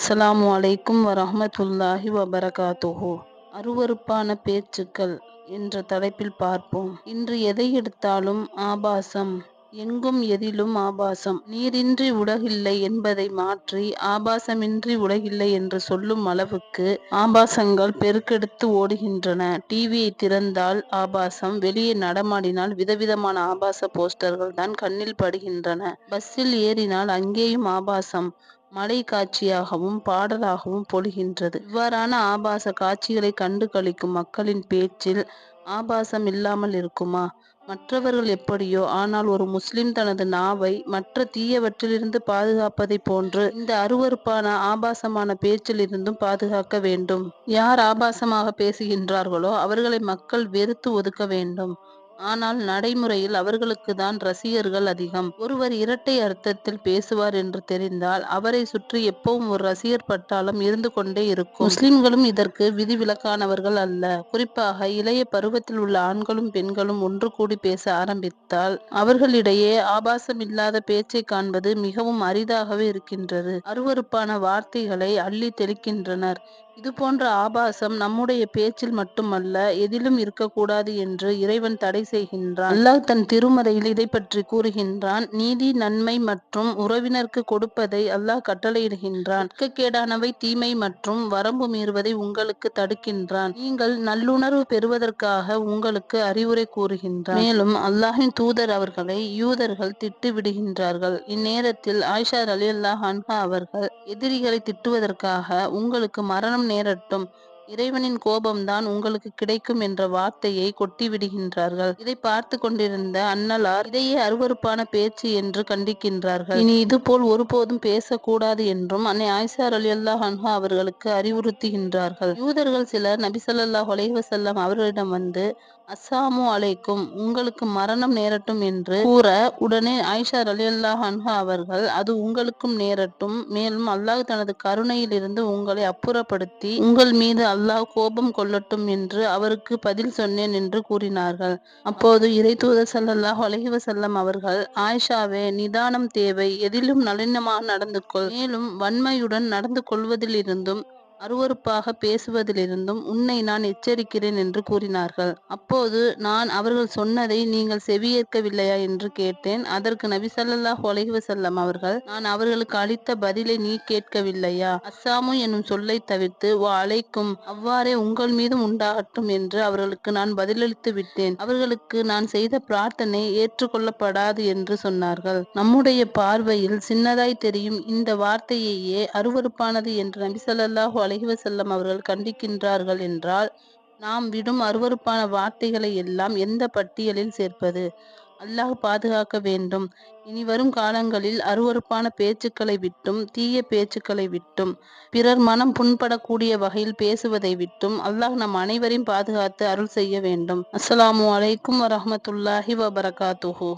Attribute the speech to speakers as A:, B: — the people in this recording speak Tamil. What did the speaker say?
A: அஸ்லாம் அலைக்கும் வரமத்துல்லாஹி வபரகாத்துஹு. அருவருப்பான பேச்சுக்கள் என்ற தலைப்பில் பார்ப்போம். இன்று எதை எடுத்தாலும் ஆபாசம். எங்கும் எதிலும் ஆபாசம். நீரின்றி உலகில்லை என்பதை மாற்றி ஆபாசமின்றி உலகில்லை என்று சொல்லும் அளவுக்கு ஆபாசங்கள் பெருக்கெடுத்து ஓடுகின்றன. டிவியை திறந்தால் ஆபாசம் வெளியே நடமாடினால் விதவிதமான ஆபாச போஸ்டர்கள் தான் கண்ணில் படுகின்றன. பஸ்ஸில் ஏறினால் அங்கேயும் ஆபாசம். மலை காட்சியாகவும் பாடலாகவும் பொழிகின்றது. இவ்வாறான ஆபாச காட்சிகளை கண்டு கழிக்கும் மக்களின் பேச்சில் ஆபாசம் இல்லாமல் இருக்குமா? மற்றவர்கள் எப்படியோ ஆனால் ஒரு முஸ்லிம் தனது நாவை மற்ற தீயவற்றிலிருந்து பாதுகாப்பதைப் போன்று இந்த அருவருப்பான ஆபாசமான பேச்சில் இருந்தும் பாதுகாக்க வேண்டும். யார் ஆபாசமாக பேசுகின்றார்களோ அவர்களை மக்கள் வெறுத்து ஒதுக்க வேண்டும். ஆனால் நடைமுறையில் அவர்களுக்கு தான் ரசிகர்கள் அதிகம். ஒருவர் இரட்டை அர்த்தத்தில் பேசுவார் என்று தெரிந்தால் அவரை சுற்றி எப்பவும் ஒரு ரசிகர் பட்டாளம் இருந்து கொண்டே இருக்கும். முஸ்லிம்களும் இதற்கு விதிவிலக்கானவர்கள் அல்ல. குறிப்பாக இளைய பருவத்தில் உள்ள ஆண்களும் பெண்களும் ஒன்று கூடி பேச ஆரம்பித்தால் அவர்களிடையே ஆபாசம் இல்லாத பேச்சை காண்பது மிகவும் அரிதாகவே இருக்கின்றது. அருவருப்பான வார்த்தைகளை அள்ளி தெளிக்கின்றனர். இது போன்ற ஆபாசம் நம்முடைய பேச்சில் மட்டுமல்ல எதிலும் இருக்கக்கூடாது என்று இறைவன் தடை செய்கின்றான். அல்லாஹ் தன் திருமறையில் இதை பற்றி கூறுகின்றான் நீதி நன்மை மற்றும் உறவினருக்கு கொடுப்பதை அல்லாஹ் கட்டளையிடுகின்றான். கேடானவை தீமை மற்றும் வரம்பு மீறுவதை உங்களுக்கு தடுக்கின்றான். நீங்கள் நல்லுணர்வு பெறுவதற்காக உங்களுக்கு அறிவுரை கூறுகின்றான். மேலும் அல்லாஹின் தூதர் அவர்களை யூதர்கள் திட்டு விடுகின்றார்கள் இந்நேரத்தில் ஆயிஷா அலி அல்லாஹ் அன்ஹா அவர்கள் எதிரிகளை திட்டுவதற்காக உங்களுக்கு மரணம் நேரட்டும் இறைவனின் கோபம்தான் உங்களுக்கு கிடைக்கும் என்ற வார்த்தையை கொட்டி விடுகின்றார்கள் இதை பார்த்து கொண்டிருந்த அன்னலார் இதையே அருவருப்பான பேச்சு என்று கண்டிக்கின்றார்கள். இனி இதுபோல் ஒருபோதும் பேசக்கூடாது என்றும் அன்னை ஆயிஷார் அலி அல்லாஹ் அவர்களுக்கு அறிவுறுத்துகின்றார்கள். யூதர்கள் சிலர் நபி ஸல்லல்லாஹு அவர்களிடம் வந்து அஸ்ஸாமு அலைக்கும் உங்களுக்கு மரணம் நேரட்டும் என்று கூற உடனே ஆயிஷா அலி அல்லாஹ் அவர்கள் அது உங்களுக்கும் நேரட்டும். மேலும் அல்லாஹ் தனது கருணையில் இருந்து உங்களை அப்புறப்படுத்தி உங்கள் மீது அல்லாஹ் கோபம் கொள்ளட்டும் என்று அவருக்கு பதில் சொன்னேன் என்று கூறினார்கள். அப்போது இறை தூதர் சல்லாஹ் அலஹிவசல்லம் அவர்கள் ஆயிஷாவே நிதானம் தேவை. எதிலும் நளினமாக நடந்து கொள் மேலும் வன்மையுடன் நடந்து கொள்வதிலிருந்தும் அருவருப்பாக பேசுவதிலிருந்தும் உன்னை நான் எச்சரிக்கிறேன் என்று கூறினார்கள். அப்போது நான் அவர்கள் சொன்னதை நீங்கள் செவியேற்கவில்லையா என்று கேட்டேன். அதற்கு நபிசல்லா ஸல்லல்லாஹு செல்லம் அவர்கள் நான் அவர்களுக்கு அளித்த பதிலை நீ கேட்கவில்லையா? அஸ்ஸாமு என்னும் சொல்லை தவிர்த்து வா அழைக்கும் அவ்வாறே உங்கள் மீதும் உண்டாகட்டும் என்று அவர்களுக்கு நான் பதிலளித்து விட்டேன். அவர்களுக்கு நான் செய்த பிரார்த்தனை ஏற்றுக்கொள்ளப்படாது என்று சொன்னார்கள். நம்முடைய பார்வையில் சின்னதாய் தெரியும் இந்த வார்த்தையையே அருவருப்பானது என்று நபி அலஹி வசல்லம் அவர்கள் கண்டிக்கின்றார்கள் என்றால் நாம் விடும் அருவருப்பான வார்த்தைகளை எல்லாம் எந்த பட்டியலில் சேர்ப்பது? அல்லாஹ் பாதுகாக்க வேண்டும். இனி வரும் காலங்களில் அருவருப்பான பேச்சுக்களை விட்டும் தீய பேச்சுக்களை விட்டும் பிறர் மனம் புண்படக்கூடிய வகையில் பேசுவதை விட்டும் அல்லாஹ் நம் அனைவரையும் பாதுகாத்து அருள் செய்ய வேண்டும். அஸ்ஸலாமு அலைக்கும் வரஹ்மத்துல்லாஹி வபரகாத்துஹு.